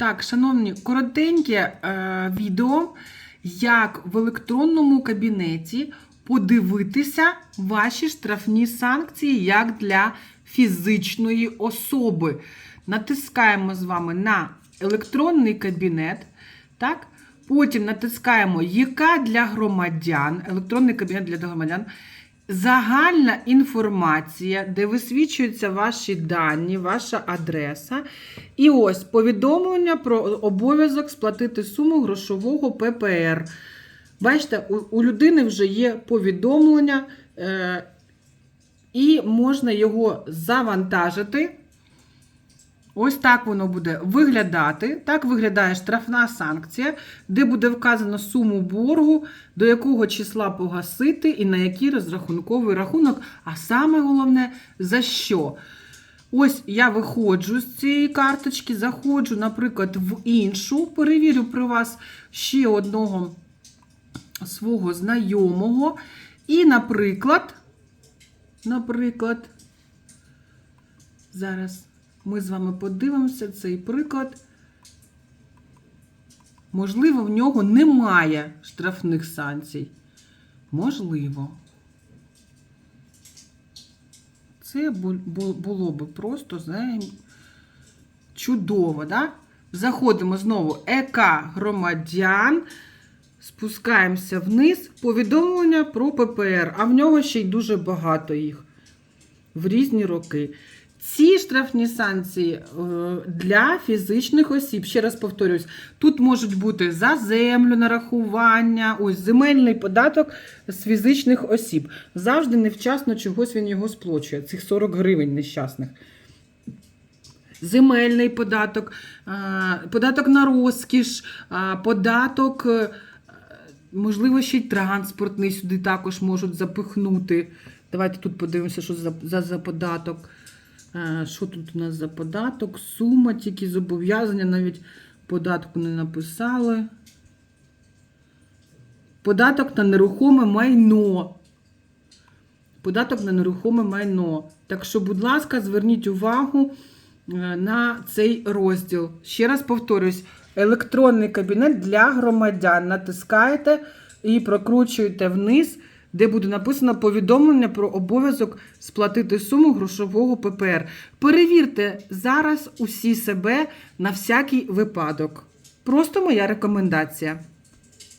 Так, шановні, коротеньке е, відео, як в електронному кабінеті подивитися ваші штрафні санкції як для фізичної особи. Натискаємо з вами на електронний кабінет. Так? Потім натискаємо яка для громадян, електронний кабінет для громадян. Загальна інформація, де висвічуються ваші дані, ваша адреса. І ось повідомлення про обов'язок сплатити суму грошового ППР. Бачите, у, людини вже є повідомлення, е, і можна його завантажити. Ось так воно буде виглядати. Так виглядає штрафна санкція, де буде вказано суму боргу, до якого числа погасити і на який розрахунковий рахунок, а саме головне, за що. Ось я виходжу з цієї карточки, заходжу, наприклад, в іншу, перевірю при вас ще одного свого знайомого. І, наприклад, наприклад, зараз ми з вами подивимося цей приклад. Можливо, в нього немає штрафних санкцій. Можливо. Це бу- бу- було би просто, чудово, да? Заходимо знову ЕК громадян, спускаємося вниз. Повідомлення про ППР, а в нього ще й дуже багато їх в різні роки. Ці штрафні санкції е, для фізичних осіб, ще раз повторюсь, тут можуть бути за землю нарахування, ось земельний податок з фізичних осіб. Завжди невчасно чогось він його сплачує, цих 40 гривень нещасних. Земельний податок, е, податок на розкіш, е, податок, можливо, ще й транспортний сюди також можуть запихнути. Давайте тут подивимося, що за, за, за податок. Е, Що тут у нас за податок? Сума, тільки зобов'язання, навіть податку не написали. Податок на нерухоме майно. Податок на нерухоме майно. Так що, будь ласка, зверніть увагу е, на цей розділ. Ще раз повторюсь: електронний кабінет для громадян. Натискаєте і прокручуєте вниз, де буде написано повідомлення про обов'язок сплатити суму грошового ППР. Перевірте зараз усі себе на всякий випадок. Просто моя рекомендація.